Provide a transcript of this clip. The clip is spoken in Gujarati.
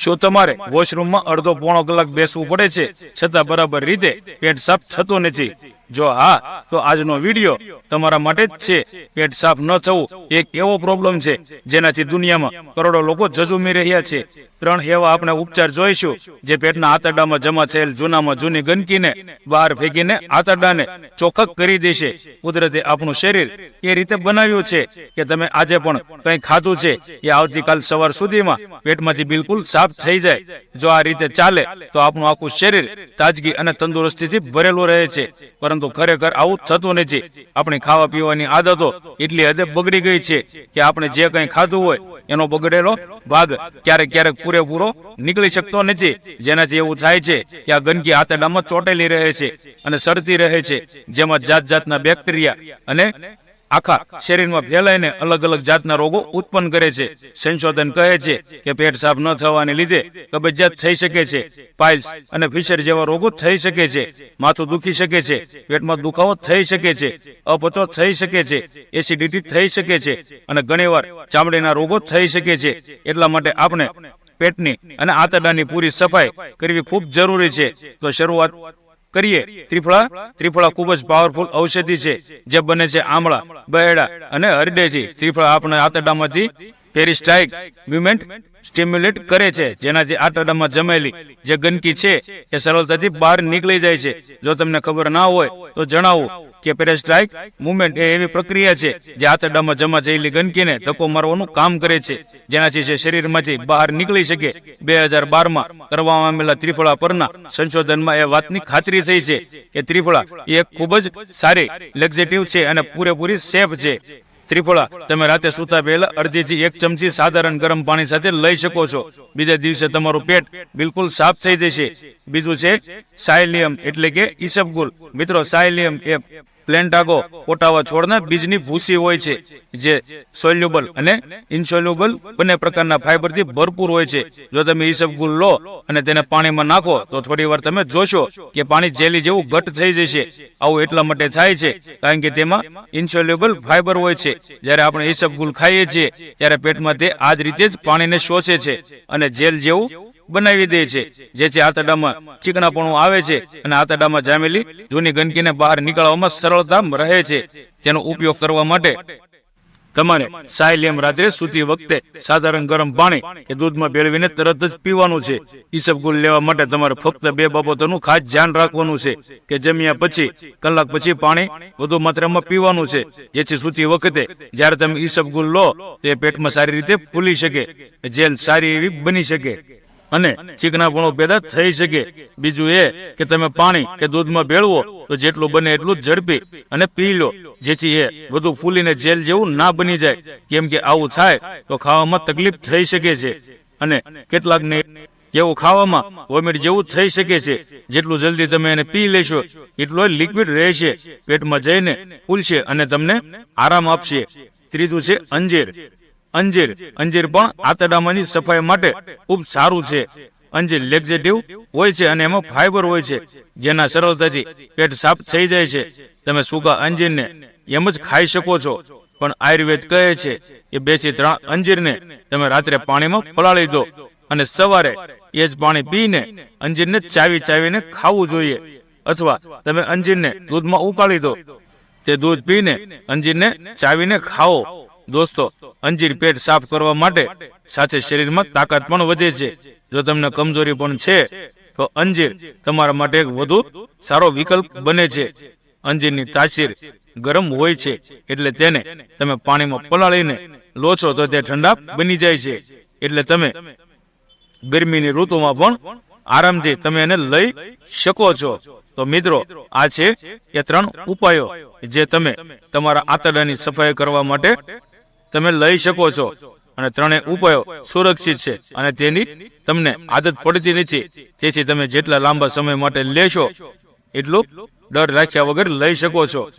શું તમારે વોશરૂમમાં અડધો પોણો કલાક બેસવું પડે છે? છતાં બરાબર રીતે પેટ સાફ થતો નથી. જો હા, તો આજનો વીડિયો તમારા માટે જ છે. પેટ સાફ ન થવું એક એવો પ્રોબ્લેમ છે, જેનાથી દુનિયામાં કરોડો લોકો જજુમી રહ્યા છે. ત્રણ એવા આપણે ઉપચાર જોઈશું, જે પેટના આંતરડામાં જમા થયેલ જૂનામાં જૂની ગંદકીને બહાર ફેંકીને આંતરડાને ચોખ્ખક કરી દેશે. કુદરતે આપણું શરીર એ રીતે બનાવ્યું છે કે તમે આજે પણ કંઈ ખાધું છે, એ આવતીકાલ સવાર સુધીમાં પેટમાંથી બિલકુલ સાફ થઈ જાય. જો આ રીતે ચાલે, તો આપનું આખું શરીર તાજગી અને તંદુરસ્તીથી ભરેલું રહે છે. પરંતુ ખરેખર આવું થતું નથી. આપણી ખાવા પીવાની આદતો એટલી હદે બગડી ગઈ છે કે આપણે જે કંઈ ખાધું હોય, એનો બગડેલો ભાગ ક્યારેક ક્યારેક પૂરેપૂરો નીકળી શકતો નથી. જેનાથી એવું થાય છે કે આ ગંદકી આંતરડામાં ચોટેલી રહે છે અને સડતી રહે છે. જેમાં જાત જાતના બેક્ટેરિયા અને આખા શરીરમાં ફેલાઈને અલગ અલગ જાતના રોગો ઉત્પન્ન કરે છે. સંશોધન કહે છે કે પેટ સાફ ન થવાને લીધે કબજિયાત થઈ શકે છે. પાઇલ્સ અને ફિશર જેવા રોગો થઈ શકે છે. માથું દુખી શકે છે. પેટમાં દુખાવો થઈ શકે છે. અપચો થઈ શકે છે. એસિડિટી થઈ શકે છે. અને ઘણીવાર ચામડીના રોગો થઈ શકે છે. એટલા માટે આપણે પેટની અને આંતરડાની પૂરી સફાઈ કરવી ખૂબ જરૂરી છે. તો શરૂઆત કરીએ. ત્રિફળા? ત્રિફળા ખૂબ જ પાવરફુલ ઔષધિ છે. જે બને છે આમળા બહેડા અને હરડેથી ત્રિફળા આપણે આંતરડામાંથી પેરિસ્ટાઇક મુવમેન્ટ સ્ટિમ્યુલેટ કરે છે જેનાથી આંતરડામાં જમેલી જે ગંદકી છે, એ સરળતાથી બહાર નીકળી જાય છે. જો તમને ખબર ના હોય, તો જણાવો કે પેરેસ્ટ્રાઇક મુવમેન્ટ એ એવી પ્રક્રિયા છે, જે આંતરડામાં જમા જયેલી ગંદકીને ધક્કો મારવાનું કામ કરે છે, જેનાથી જે શરીરમાંથી બહાર નીકળી શકે. બે હજાર બારમાં કરવામાં આવેલા ત્રિફળા પરના સંશોધનમાં એ વાતની ખાતરી થઈ છે કે ત્રિફળા એ ખૂબ જ સારી, લેક્ઝેટિવ છે અને પૂરેપૂરી સેફ છે. ત્રિફળા. તમે રાતે સૂતા પહેલા અડધીથી એક ચમચી સાધારણ ગરમ પાણી સાથે લઈ શકો છો. બીજા દિવસે તમારું પેટ બિલકુલ સાફ થઈ જશે. બીજું છે, સાયલિયમ એટલે કે ઈસબગુલ મિત્રો, સાયલિયમ એ પ્લેન્ટાગો ઓટાવા છોડના બીજની ભૂસી હોય છે, જે સોલ્યુબલ અને ઇનસોલ્યુબલ બંને પ્રકારના ફાઈબરથી ભરપૂર હોય છે. જો તમે ઈસબગુલ લો અને તેને પાણીમાં નાખો, તો થોડી વાર તમે જોશો કે પાણી જેલી જેવું ઘટ થઈ જશે. આવું એટલા માટે થાય છે, કારણ કે તેમાં ઇન્સોલ્યુબલ ફાઈબર હોય છે. જ્યારે આપણે ઈસબગુલ ખાઈએ છીએ, ત્યારે પેટમાં તે આ જ રીતે જ પાણીને શોષે છે અને જેલ જેવું બનાવી દે છે. જેથી આતરડામાં ચીકણાપણું આવે છે અને આતરડામાં જામેલી જૂની ગંદકીને બહાર નીકળવામાં સરળતા રહે છે. તેનો ઉપયોગ કરવા માટે તમારે સાયલિયમ રાત્રે સૂતી વખતે સાધારણ ગરમ પાણી કે દૂધમાં ભેળવીને તરત જ પીવાનું છે. ઈસબગુલ લેવા માટે તમારે ફક્ત બે બાબતોનું ખાસ ધ્યાન રાખવાનું છે કે જમ્યા પછી, કલાક પછી પાણી વધુ માત્રામાં પીવાનું છે. જેથી સૂતી વખતે જ્યારે તમે ઈસબગુલ લો, તે પેટમાં સારી રીતે ફૂલી શકે. જેલ સારી એવી બની શકે. અને ચીકણાપણું પેદા થઈ શકે. બીજું એ કે તમે પાણી કે દૂધમાં ભેળવો તો જેટલું બને એટલું ઝડપી અને પી લો. જેથી એ બધું ફૂલીને જેલ જેવું ના બની જાય. કેમ કે આવું થાય તો ખાવામાં તકલીફ થઈ શકે છે. અને કેટલાકને એવું ખાવામાં વોમિટ જેવું થઈ શકે છે. જેટલું જલ્દી તમે એને પી લેશો એટલો લિક્વિડ રહેશે. પેટમાં જઈને ફૂલશે અને તમને આરામ આપશે. ત્રીજું છે અંજીર. અંજીર. અંજીર પણ આંતરડામાંની સફાઈ માટે ખૂબ સારું છે. અંજીર લેક્ઝેટિવ હોય છે અને એમાં ફાઈબર હોય છે, જેના સરળતાથી પેટ સાફ થઈ જાય છે. તમે સૂકા અંજીરને એમ જ ખાઈ શકો છો. પણ આયુર્વેદ કહે છે કે બેથી ત્રણ અંજીરને તમે રાત્રે પાણીમાં પલાળી દો અને સવારે એ જ પાણી પીને અંજીરને ચાવી ચાવીને ખાવું જોઈએ. અથવા તમે અંજીરને દૂધમાં ઉકાળી દો. તે દૂધ પીને અંજીરને ચાવીને ખાઓ. દોસ્તો, અંજીર પેટ સાફ કરવા માટે સાથે શરીરમાં તાકાત પણ વધે છે. જો તમને કમજોરી પણ છે, તો અંજીર તમારા માટે એક વધુ સારો વિકલ્પ બને છે. અંજીરની તાસીર ગરમ હોય છે, એટલે તેને તમે પાણીમાં પલાળીને છો તો તે ઠંડા બની જાય છે. એટલે તમે ગરમીની ઋતુમાં પણ આરામથી તમે એને લઈ શકો છો. તો મિત્રો, આ છે એ ત્રણ ઉપાયો જે તમે તમારા આંતરડાની સફાઈ કરવા માટે તમે લઈ શકો છો. અને ત્રણેય ઉપાયો સુરક્ષિત છે. અને તેની તમને આદત પડતી નથી. તેથી તમે જેટલા લાંબા સમય માટે લેશો, એટલું ડર રાખ્યા વગર લઈ શકો છો.